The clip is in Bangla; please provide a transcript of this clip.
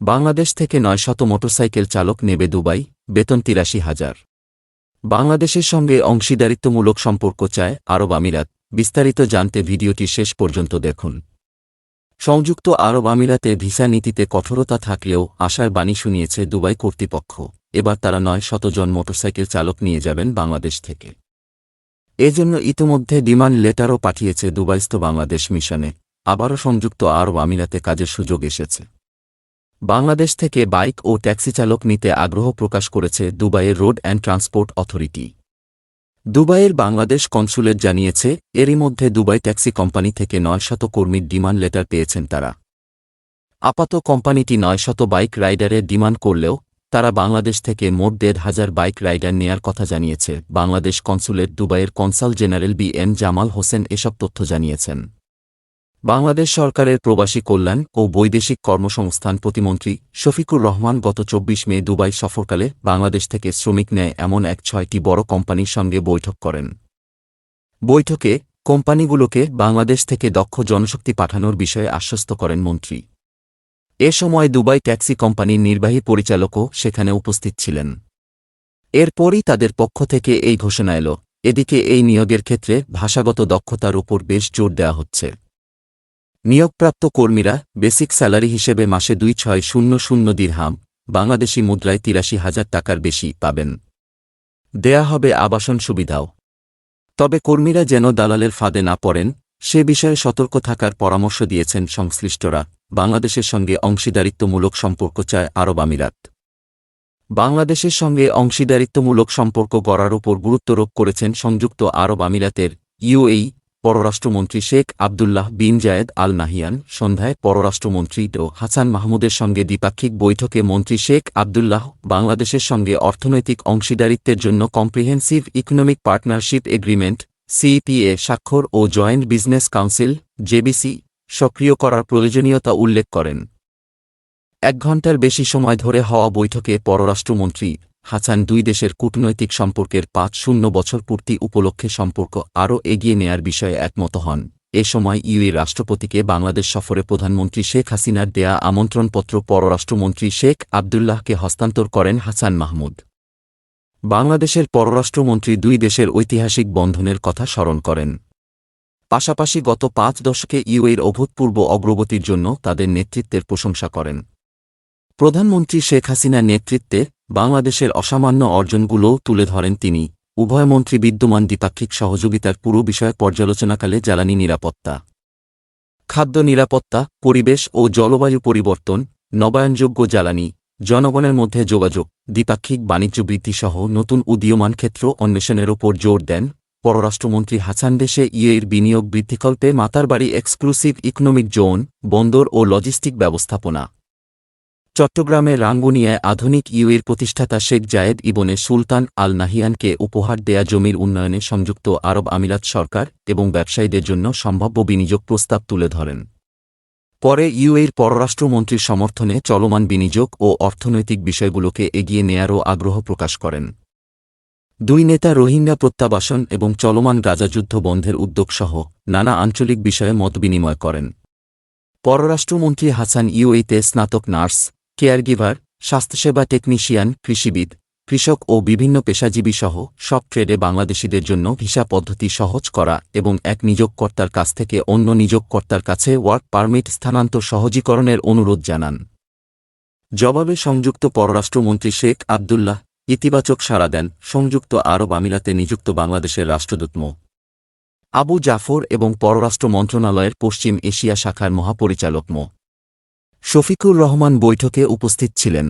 বাংলাদেশ থেকে নয় শত মোটরসাইকেল চালক নেবে দুবাই, বেতন তিরাশি হাজার। বাংলাদেশের সঙ্গে অংশীদারিত্বমূলক সম্পর্ক চায় আরব আমিরাত। বিস্তারিত জানতে ভিডিওটি শেষ পর্যন্ত দেখুন। সংযুক্ত আরব আমিরাতে ভিসা নীতিতে কঠোরতা থাকলেও আশার বাণী শুনিয়েছে দুবাই কর্তৃপক্ষ। এবার তারা নয় শতজন মোটরসাইকেল চালক নিয়ে যাবেন বাংলাদেশ থেকে। এজন্য ইতিমধ্যে ডিমান্ড লেটারও পাঠিয়েছে দুবাইস্থ বাংলাদেশ মিশনে। আবারও সংযুক্ত আরব আমিরাতে কাজের সুযোগ এসেছে। বাংলাদেশ থেকে বাইক ও ট্যাক্সি চালক নিতে আগ্রহ প্রকাশ করেছে দুবাইয়ের রোড অ্যান্ড ট্রান্সপোর্ট অথরিটি। দুবাইয়ের বাংলাদেশ কনসুলেট জানিয়েছে, এরই মধ্যে দুবাই ট্যাক্সি কোম্পানি থেকে নয় শত কর্মীর ডিমান্ড লেটার পেয়েছেন তারা। আপাত কোম্পানিটি নয় শত বাইক রাইডারের ডিমান্ড করলেও, তারা বাংলাদেশ থেকে মোট দেড় হাজার বাইক রাইডার নেয়ার কথা জানিয়েছে। বাংলাদেশ কনসুলেট দুবাইয়ের consul general B M Jamal Hossain এসব তথ্য জানিয়েছেন। বাংলাদেশ সরকারের প্রবাসী কল্যাণ ও বৈদেশিক কর্মসংস্থান প্রতিমন্ত্রী শফিকুর রহমান গত চব্বিশ মে দুবাই সফরকালে বাংলাদেশ থেকে শ্রমিক নেয় এমন এক ছয়টি বড় কোম্পানির সঙ্গে বৈঠক করেন। বৈঠকে কোম্পানিগুলোকে বাংলাদেশ থেকে দক্ষ জনশক্তি পাঠানোর বিষয়ে আশ্বস্ত করেন মন্ত্রী। এ সময় দুবাই ট্যাক্সি কোম্পানির নির্বাহী পরিচালকও সেখানে উপস্থিত ছিলেন। এরপরই তাদের পক্ষ থেকে এই ঘোষণা এল। এদিকে এই নিয়োগের ক্ষেত্রে ভাষাগত দক্ষতার উপর বেশ জোর দেওয়া হচ্ছে। নিয়োগপ্রাপ্ত কর্মীরা বেসিক স্যালারি হিসেবে মাসে দুই ছয় শূন্য শূন্য দিরহাম, বাংলাদেশি মুদ্রায় তিরাশি হাজার টাকার বেশি পাবেন। দেয়া হবে আবাসন সুবিধাও। তবে কর্মীরা যেন দালালের ফাঁদে না পড়েন, সে বিষয়ে সতর্ক থাকার পরামর্শ দিয়েছেন সংশ্লিষ্টরা, বাংলাদেশের সঙ্গে অংশীদারিত্বমূলক সম্পর্ক চায় আরব আমিরাত। বাংলাদেশের সঙ্গে অংশীদারিত্বমূলক সম্পর্ক গড়ার উপর গুরুত্বারোপ করেছেন সংযুক্ত আরব আমিরাতের ইউএই পররাষ্ট্রমন্ত্রী শেখ আবদুল্লাহ বিন জায়েদ আল নাহিয়ান সন্ধ্যায় পররাষ্ট্রমন্ত্রী ড হাসান মাহমুদের সঙ্গে দ্বিপাক্ষিক বৈঠকে মন্ত্রী শেখ আবদুল্লাহ বাংলাদেশের সঙ্গে অর্থনৈতিক অংশীদারিত্বের জন্য comprehensive economic partnership agreement, CEPA স্বাক্ষর ও জয়েন্ট বিজনেস কাউন্সিল, জেবিসি, সক্রিয় করার প্রয়োজনীয়তা উল্লেখ করেন। এক ঘণ্টার বেশি সময় ধরে হওয়া বৈঠকে পররাষ্ট্রমন্ত্রী হাসান দুই দেশের কূটনৈতিক সম্পর্কের পাঁচ শূন্য বছর পূর্তি উপলক্ষে সম্পর্ক আরও এগিয়ে নেয়ার বিষয়ে একমত হন। এ সময় ইউএ রাষ্ট্রপতিকে বাংলাদেশ সফরে প্রধানমন্ত্রী শেখ হাসিনার দেয়া আমন্ত্রণপত্র পররাষ্ট্রমন্ত্রী শেখ আবদুল্লাহকে হস্তান্তর করেন হাসান মাহমুদ। বাংলাদেশের পররাষ্ট্রমন্ত্রী দুই দেশের ঐতিহাসিক বন্ধনের কথা স্মরণ করেন। পাশাপাশি গত পাঁচ দশকে ইউএর অভূতপূর্ব অগ্রগতির জন্য তাদের নেতৃত্বের প্রশংসা করেন। প্রধানমন্ত্রী শেখ হাসিনার নেতৃত্বে বাংলাদেশের অসামান্য অর্জনগুলোও তুলে ধরেন তিনি। উভয় মন্ত্রী বিদ্যমান দ্বিপাক্ষিক সহযোগিতার পুরো বিষয় পর্যালোচনাকালে জ্বালানি নিরাপত্তা, খাদ্য নিরাপত্তা, পরিবেশ ও জলবায়ু পরিবর্তন, নবায়নযোগ্য জ্বালানি, জনগণের মধ্যে যোগাযোগ, দ্বিপাক্ষিক বাণিজ্য বৃদ্ধিসহ নতুন উদীয়মান ক্ষেত্র অন্বেষণের ওপর জোর দেন। পররাষ্ট্রমন্ত্রী হাসান দেশে ইয়ের বিনিয়োগ বৃদ্ধিকল্পে মাতারবাড়ি এক্সক্লুসিভ ইকোনমিক জোন, বন্দর ও লজিস্টিক ব্যবস্থাপনা। চট্টগ্রামে রাঙ্গুনিয়ায় আধুনিক ইউএর প্রতিষ্ঠাতা শেখ জায়েদ ইবনে সুলতান আল নাহিয়ানকে উপহার দেয়া জমির উন্নয়নে সংযুক্ত আরব আমিরাত সরকার এবং ব্যবসায়ীদের জন্য সম্ভাব্য বিনিয়োগ প্রস্তাব তুলে ধরেন। পরে ইউএর পররাষ্ট্রমন্ত্রীর সমর্থনে চলমান বিনিয়োগ ও অর্থনৈতিক বিষয়গুলোকে এগিয়ে নেয়ারও আগ্রহ প্রকাশ করেন। দুই নেতা রোহিঙ্গা প্রত্যাবাসন এবং চলমান রাজাযুদ্ধ বন্ধের উদ্যোগসহ নানা আঞ্চলিক বিষয়ে মত বিনিময় করেন। পররাষ্ট্রমন্ত্রী হাসান ইউএইতে স্নাতক নার্স কেয়ারগিভার, স্বাস্থ্যসেবা টেকনিশিয়ান, কৃষিবিদ, কৃষক ও বিভিন্ন পেশাজীবী সহ সব ট্রেডে বাংলাদেশিদের জন্য ভিসা পদ্ধতি সহজ করা এবং এক নিযোগকর্তার কাছ থেকে অন্য নিযোগকর্তার কাছে ওয়ার্ক পারমিট স্থানান্তর সহজীকরণের অনুরোধ জানান। জবাবে সংযুক্ত পররাষ্ট্রমন্ত্রী শেখ আবদুল্লাহ ইতিবাচক সাড়া দেন সংযুক্ত আরব আমিরাতে নিযুক্ত বাংলাদেশের রাষ্ট্রদূত মো. আবু জাফর এবং পররাষ্ট্র মন্ত্রণালয়ের পশ্চিম এশিয়া শাখার মহাপরিচালক মো. শফিকুর রহমান বৈঠকে উপস্থিত ছিলেন।